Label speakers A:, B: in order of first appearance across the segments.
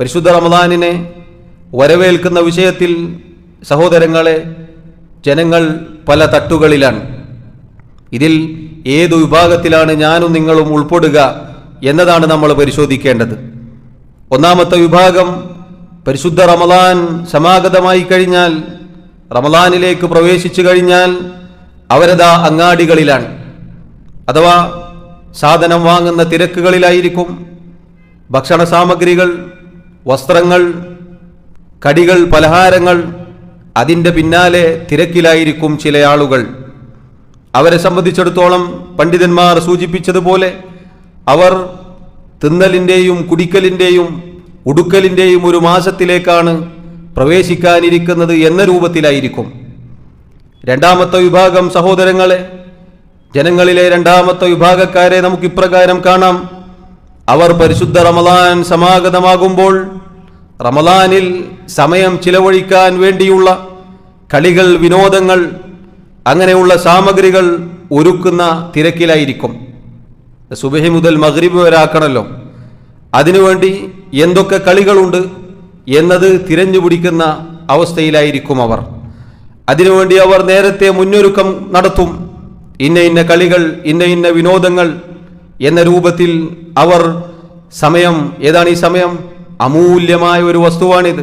A: പരിശുദ്ധ റമദാനിനെ വരവേൽക്കുന്ന വിഷയത്തിൽ സഹോദരങ്ങളെ ജനങ്ങൾ പല തട്ടുകളിലാണ്. ഇതിൽ ഏതു വിഭാഗത്തിലാണ് ഞാനും നിങ്ങളും ഉൾപ്പെടുക എന്നതാണ് നമ്മൾ പരിശോധിക്കേണ്ടത്. ഒന്നാമത്തെ വിഭാഗം പരിശുദ്ധ റമദാൻ സമാഗതമായി കഴിഞ്ഞാൽ റമദാനിലേക്ക് പ്രവേശിച്ചു കഴിഞ്ഞാൽ അവരതാ അങ്ങാടികളിലാണ്. അഥവാ സാധനം വാങ്ങുന്ന തിരക്കുകളിലായിരിക്കും ഭക്ഷണ സാമഗ്രികൾ വസ്ത്രങ്ങൾ കടികൾ പലഹാരങ്ങൾ അതിന്റെ പിന്നാലെ തിരക്കിലായിരിക്കും ചില ആളുകൾ. അവരെ സംബന്ധിച്ചിടത്തോളം പണ്ഡിതന്മാർ സൂചിപ്പിച്ചതുപോലെ അവർ തിന്നലിന്റെയും കുടിക്കലിന്റെയും ഉടുക്കലിന്റെയും ഒരു മാസത്തിലേക്കാണ് പ്രവേശിക്കാനിരിക്കുന്നത് എന്ന രൂപത്തിലായിരിക്കും. രണ്ടാമത്തെ വിഭാഗം സഹോദരങ്ങളെ ജനങ്ങളിലെ രണ്ടാമത്തെ വിഭാഗക്കാരെ നമുക്ക് ഇപ്രകാരം കാണാം. അവർ പരിശുദ്ധ റമദാൻ സമാഗതമാകുമ്പോൾ റമദാനിൽ സമയം ചിലവഴിക്കാൻ വേണ്ടിയുള്ള കളികൾ വിനോദങ്ങൾ അങ്ങനെയുള്ള സാമഗ്രികൾ ഒരുക്കുന്ന തിരക്കിലായിരിക്കും. സുബഹി മുതൽ മഗ്രിബ് വരെ ആക്കണമല്ലോ അതിനുവേണ്ടി എന്തൊക്കെ കളികളുണ്ട് എന്നത് തിരഞ്ഞു പിടിക്കുന്ന അവസ്ഥയിലായിരിക്കും അവർ. അതിനുവേണ്ടി അവർ നേരത്തെ മുന്നൊരുക്കം നടത്തും. ഇന്ന ഇന്ന കളികൾ ഇന്ന ഇന്ന വിനോദങ്ങൾ എന്ന രൂപത്തിൽ അവർ സമയം ഏതാണ് ഈ സമയം? അമൂല്യമായ ഒരു വസ്തുവാണിത്.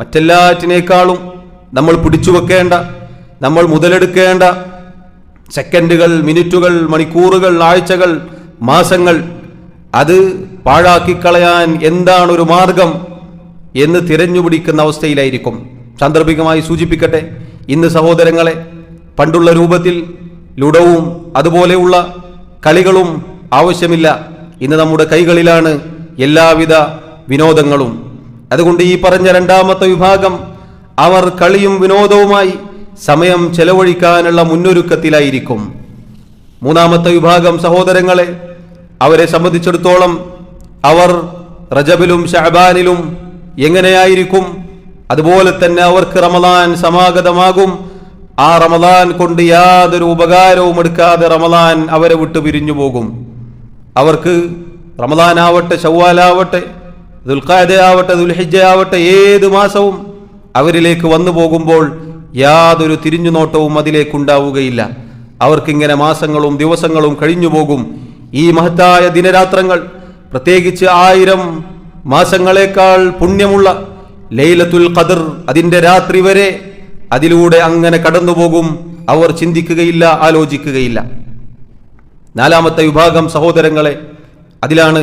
A: മറ്റെല്ലാറ്റിനേക്കാളും നമ്മൾ പിടിച്ചു വെക്കേണ്ട നമ്മൾ മുതലെടുക്കേണ്ട സെക്കൻഡുകൾ മിനിറ്റുകൾ മണിക്കൂറുകൾ ആഴ്ചകൾ മാസങ്ങൾ അത് പാഴാക്കിക്കളയാൻ എന്താണ് ഒരു മാർഗം എന്ന് തിരഞ്ഞുപിടിക്കുന്ന അവസ്ഥയിലായിരിക്കും. സാന്ദർഭികമായി സൂചിപ്പിക്കട്ടെ ഇന്ന് സഹോദരങ്ങളെ പണ്ടുള്ള രൂപത്തിൽ ലുഡവും അതുപോലെയുള്ള കളികളും ആവശ്യമില്ല. ഇന്ന് നമ്മുടെ കൈകളിലാണ് എല്ലാവിധ വിനോദങ്ങളും. അതുകൊണ്ട് ഈ പറഞ്ഞ രണ്ടാമത്തെ വിഭാഗം അവർ കളിയും വിനോദവുമായി സമയം ചെലവഴിക്കാനുള്ള മുന്നൊരുക്കത്തിലായിരിക്കും. മൂന്നാമത്തെ വിഭാഗം സഹോദരങ്ങളെ അവരെ സംബന്ധിച്ചിടത്തോളം അവർ റജബിലും ഷഹബാനിലും എങ്ങനെയായിരിക്കും? അതുപോലെ തന്നെ അവർക്ക് റമദാൻ സമാഗതമാകും. ആ റമദാൻ കൊണ്ട് യാതൊരു ഉപകാരവും എടുക്കാതെ റമദാൻ അവരെ വിട്ടു പിരിഞ്ഞു പോകും. അവർക്ക് റമദാനാവട്ടെ ഷവ്വാലാവട്ടെ ദുൽഖാദ ആവട്ടെ ദുൽഹിജ ആവട്ടെ ഏത് മാസവും അവരിലേക്ക് വന്നു പോകുമ്പോൾ യാതൊരു തിരിഞ്ഞുനോട്ടവും അതിലേക്കുണ്ടാവുകയില്ല. അവർക്കിങ്ങനെ മാസങ്ങളും ദിവസങ്ങളും കഴിഞ്ഞു പോകും. ഈ മഹത്തായ ദിനരാത്രങ്ങൾ പ്രത്യേകിച്ച് ആയിരം മാസങ്ങളെക്കാൾ പുണ്യമുള്ള ലൈലത്തുൽ ഖദർ അതിന്റെ രാത്രി വരെ അതിലൂടെ അങ്ങനെ കടന്നുപോകും. അവർ ചിന്തിക്കുകയില്ല ആലോചിക്കുകയില്ല. നാലാമത്തെ വിഭാഗം സഹോദരങ്ങളെ അതിലാണ്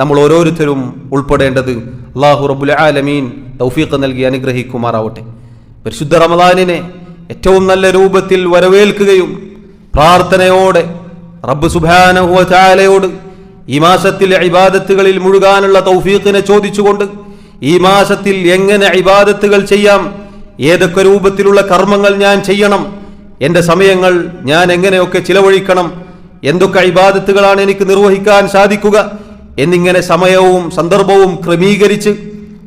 A: നമ്മൾ ഓരോരുത്തരും ഉൾപ്പെടേണ്ടത്. അള്ളാഹു റബുൽ ആലമീൻ തൗഫീഖ് നൽകി അനുഗ്രഹിക്കുമാറാവട്ടെ. പരിശുദ്ധ റമദാനിനെ ഏറ്റവും നല്ല രൂപത്തിൽ വരവേൽക്കുകയും പ്രാർത്ഥനയോടെ റബ്ബ് സുബാനഹുവാലയോട് ഈ മാസത്തിൽ ഇബാദത്തുകളിൽ മുഴുകാനുള്ള തൗഫീഖിനെ ചോദിച്ചുകൊണ്ട് ഈ മാസത്തിൽ എങ്ങനെ ഇബാദത്തുകൾ ചെയ്യാം ഏതൊക്കെ രൂപത്തിലുള്ള കർമ്മങ്ങൾ ഞാൻ ചെയ്യണം എന്റെ സമയങ്ങൾ ഞാൻ എങ്ങനെയൊക്കെ ചിലവഴിക്കണം എന്തൊക്കെ ഇബാദത്തുകളാണ് എനിക്ക് നിർവഹിക്കാൻ സാധിക്കുക? എന്നിങ്ങനെ സമയവും സന്ദർഭവും ക്രമീകരിച്ച്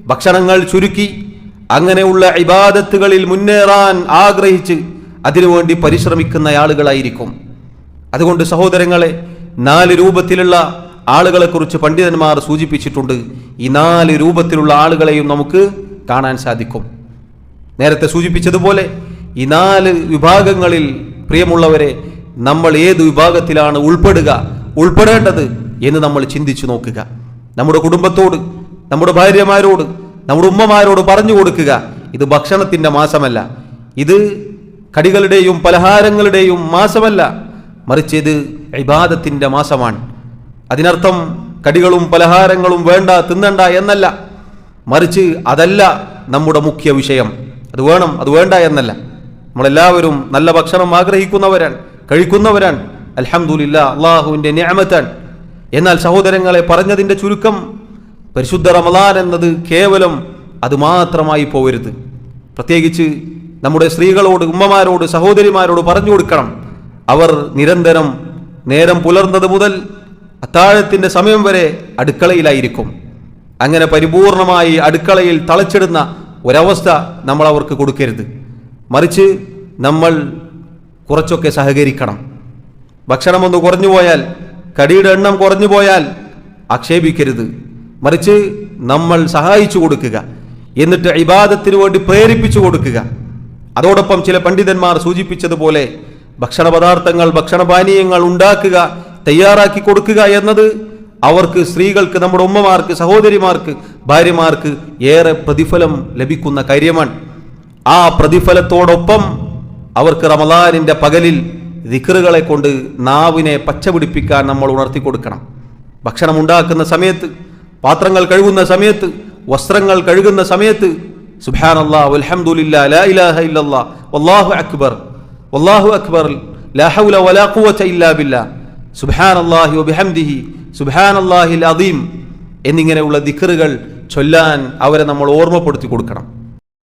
A: ഭക്ഷണങ്ങൾ ചുരുക്കി അങ്ങനെയുള്ള ഇബാദത്തുകളിൽ മുന്നേറാൻ ആഗ്രഹിച്ച് അതിനുവേണ്ടി പരിശ്രമിക്കുന്ന ആളുകളായിരിക്കും. അതുകൊണ്ട് സഹോദരങ്ങളെ നാല് രൂപത്തിലുള്ള ആളുകളെക്കുറിച്ച് പണ്ഡിതന്മാർ സൂചിപ്പിച്ചിട്ടുണ്ട്. ഈ നാല് രൂപത്തിലുള്ള ആളുകളെയും നമുക്ക് കാണാൻ സാധിക്കും. നേരത്തെ സൂചിപ്പിച്ചതുപോലെ ഈ നാല് വിഭാഗങ്ങളിൽ പ്രിയമുള്ളവരെ നമ്മൾ ഏത് വിഭാഗത്തിലാണ് ഉൾപ്പെടുക ഉൾപ്പെടേണ്ടത് എന്ന് നമ്മൾ ചിന്തിച്ചു നോക്കുക. നമ്മുടെ കുടുംബത്തോട് നമ്മുടെ ഭാര്യമാരോട് നമ്മുടെ ഉമ്മമാരോട് പറഞ്ഞു കൊടുക്കുക. ഇത് ഭക്ഷണത്തിന്റെ മാസമല്ല. ഇത് കടികളുടെയും പലഹാരങ്ങളുടെയും മാസമല്ല. മറിച്ച് ഇത് ഇബാദത്തിന്റെ മാസമാണ്. അതിനർത്ഥം കടികളും പലഹാരങ്ങളും വേണ്ട തിന്നണ്ട എന്നല്ല. മറിച്ച് അതല്ല നമ്മുടെ മുഖ്യ വിഷയം. അത് വേണം അത് വേണ്ട എന്നല്ല. നമ്മളെല്ലാവരും നല്ല ഭക്ഷണം ആഗ്രഹിക്കുന്നവരാണ്. കഴിക്കുന്നവരാണ്. അലഹമുല്ല അള്ളാഹുവിന്റെ ഞാമത്താണ് എന്നാൽ സഹോദരങ്ങളെ പറഞ്ഞതിന്റെ ചുരുക്കം പരിശുദ്ധ റമദാൻ എന്നത് കേവലം അതുമാത്രമായി പോകരുത് പ്രത്യേകിച്ച് നമ്മുടെ സ്ത്രീകളോട് ഉമ്മമാരോട് സഹോദരിമാരോട് പറഞ്ഞു കൊടുക്കണം. അവർ നിരന്തരം നേരം പുലർന്നത് മുതൽ അത്താഴത്തിന്റെ സമയം വരെ അടുക്കളയിലായിരിക്കും. അങ്ങനെ പരിപൂർണമായി അടുക്കളയിൽ തളച്ചിടുന്ന ഒരവസ്ഥ നമ്മൾ അവർക്ക് കൊടുക്കരുത്. മറിച്ച് നമ്മൾ കുറച്ചൊക്കെ സഹകരിക്കണം. ഭക്ഷണം ഒന്ന് കുറഞ്ഞു പോയാൽ കടിയുടെ എണ്ണം കുറഞ്ഞു പോയാൽ ആക്ഷേപിക്കരുത്. മറിച്ച് നമ്മൾ സഹായിച്ചു കൊടുക്കുക. എന്നിട്ട് ഇബാദത്തിന് വേണ്ടി പ്രേരിപ്പിച്ചു കൊടുക്കുക. അതോടൊപ്പം ചില പണ്ഡിതന്മാർ സൂചിപ്പിച്ചതുപോലെ ഭക്ഷണ പദാർത്ഥങ്ങൾ ഭക്ഷണപാനീയങ്ങൾ ഉണ്ടാക്കുക തയ്യാറാക്കി കൊടുക്കുക എന്നത് അവർക്ക് സ്ത്രീകൾക്ക് നമ്മുടെ ഉമ്മമാർക്ക് സഹോദരിമാർക്ക് ഭാര്യമാർക്ക് ഏറെ പ്രതിഫലം ലഭിക്കുന്ന കാര്യമാണ്. ആ പ്രതിഫലത്തോടൊപ്പം അവർക്ക് റമദാനിന്റെ പകലിൽ ദിക്കറുകളെ കൊണ്ട് നാവിനെ പച്ചപിടിപ്പിക്കാൻ നമ്മൾ ഉണർത്തി കൊടുക്കണം. ഭക്ഷണം ഉണ്ടാക്കുന്ന സമയത്ത് പാത്രങ്ങൾ കഴുകുന്ന സമയത്ത് വസ്ത്രങ്ങൾ കഴുകുന്ന സമയത്ത് സുഹാൻ വൽഹംദുലില്ലാ ലാ ഇലാഹ വല്ലാഹു അക്ബർ വല്ലാഹു അക്ബർ വലാ ഇല്ലാ വബിഹംദിഹി അദീം എന്നിങ്ങനെയുള്ള ദിക്റുകൾ ചൊല്ലാൻ അവരെ നമ്മൾ ഓർമ്മപ്പെടുത്തി കൊടുക്കണം.